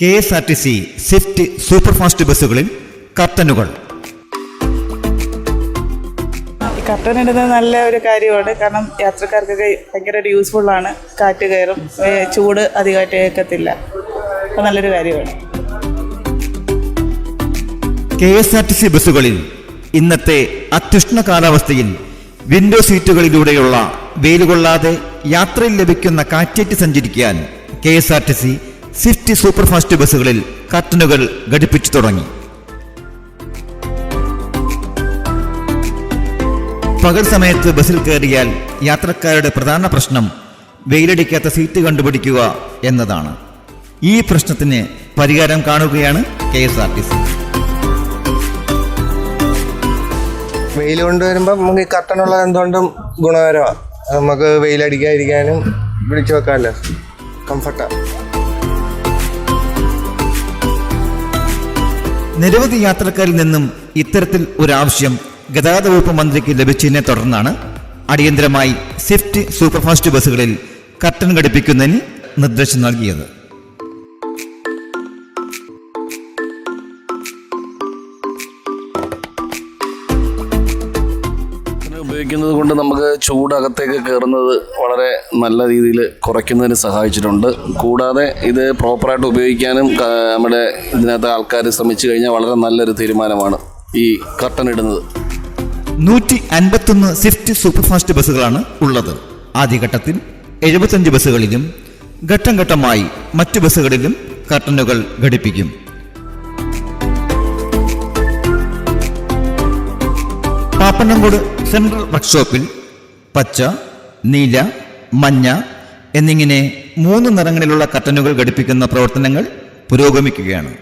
K S R T C swift superfast ബസ്സുകളിൽ കർട്ടനുകൾ. Curtain ഇടുന്നത് നല്ല ഒരു കാര്യമാണ്. കാരണം യാത്രക്കാർക്കൊക്കെ ഭയങ്കര യൂസ്ഫുൾ ആണ്. കാറ്റ് കയറും. ചൂട് അധികമായിട്ട് കേൾക്കത്തില്ല അപ്പം നല്ലൊരു കാര്യമാണ്. K S R T C ബസ്സുകളിൽ ഇന്നത്തെ അത്യുഷ്ണ കാലാവസ്ഥയിൽ വിൻഡോ സീറ്റുകളിലൂടെയുള്ള വെയിലുകൊള്ളാതെ യാത്രയിൽ ലഭിക്കുന്ന കാറ്റേറ്റ് സഞ്ചരിക്കാൻ K S R T C swift superfast ബസ്സുകളിൽ കർട്ടനുകൾ ഘടിപ്പിച്ചു തുടങ്ങി. പകൽ സമയത്ത് ബസ്സിൽ കയറിയാൽ യാത്രക്കാരുടെ പ്രധാന പ്രശ്നം വെയിലടിക്കാത്ത സീറ്റ് കണ്ടുപിടിക്കുക എന്നതാണ്. ഈ പ്രശ്നത്തിന് പരിഹാരം കാണുകയാണ് K S R T C. വെയിൽ കൊണ്ടുവരുമ്പോൾ നമുക്ക് ഈ കർട്ടനുള്ള എന്തുകൊണ്ടും ഗുണകരമാണ് നമുക്ക് വെയിലടിക്കാതിരിക്കാനും പിടിച്ചു വെക്കാമല്ലോ കംഫർട്ടാണ് നിരവധി യാത്രക്കാരിൽ നിന്നും ഇത്തരത്തിൽ ഒരാവശ്യം ഗതാഗത വകുപ്പ് മന്ത്രിക്ക് ലഭിച്ചതിനെ തുടർന്നാണ് അടിയന്തരമായി സ്വിഫ്റ്റ് സൂപ്പർഫാസ്റ്റ് ബസ്സുകളിൽ കർട്ടൻ ഘടിപ്പിക്കുന്നതിന് നിർദ്ദേശം നൽകിയത്. ഉപയോഗിക്കുന്നത് കൊണ്ട് നമുക്ക് ചൂട് അകത്തേക്ക് കയറുന്നത് വളരെ നല്ല രീതിയിൽ കുറയ്ക്കുന്നതിന് സഹായിച്ചിട്ടുണ്ട്. കൂടാതെ ഇത് പ്രോപ്പറായിട്ട് ഉപയോഗിക്കാനും നമ്മുടെ ഇതിനകത്ത് ആൾക്കാർ ശ്രമിച്ചു കഴിഞ്ഞാൽ വളരെ നല്ലൊരു തീരുമാനമാണ് ഈ കർട്ടൻ ഇടുന്നത്. നൂറ്റി അൻപത്തൊന്ന് സ്വിഫ്റ്റ് സൂപ്പർഫാസ്റ്റ് ബസ്സുകളാണ് ഉള്ളത്. ആദ്യഘട്ടത്തിൽ എഴുപത്തഞ്ച് ബസ്സുകളിലും ഘട്ടം ഘട്ടമായി മറ്റു ബസ്സുകളിലും കർട്ടനുകൾ ഘടിപ്പിക്കും. പാപ്പന്നംകോട് സെൻട്രൽ വർക്ക്ഷോപ്പിൽ പച്ച നീല മഞ്ഞ എന്നിങ്ങനെ മൂന്ന് നിറങ്ങളിലുള്ള കർട്ടനുകൾ ഘടിപ്പിക്കുന്ന പ്രവർത്തനങ്ങൾ പുരോഗമിക്കുകയാണ്.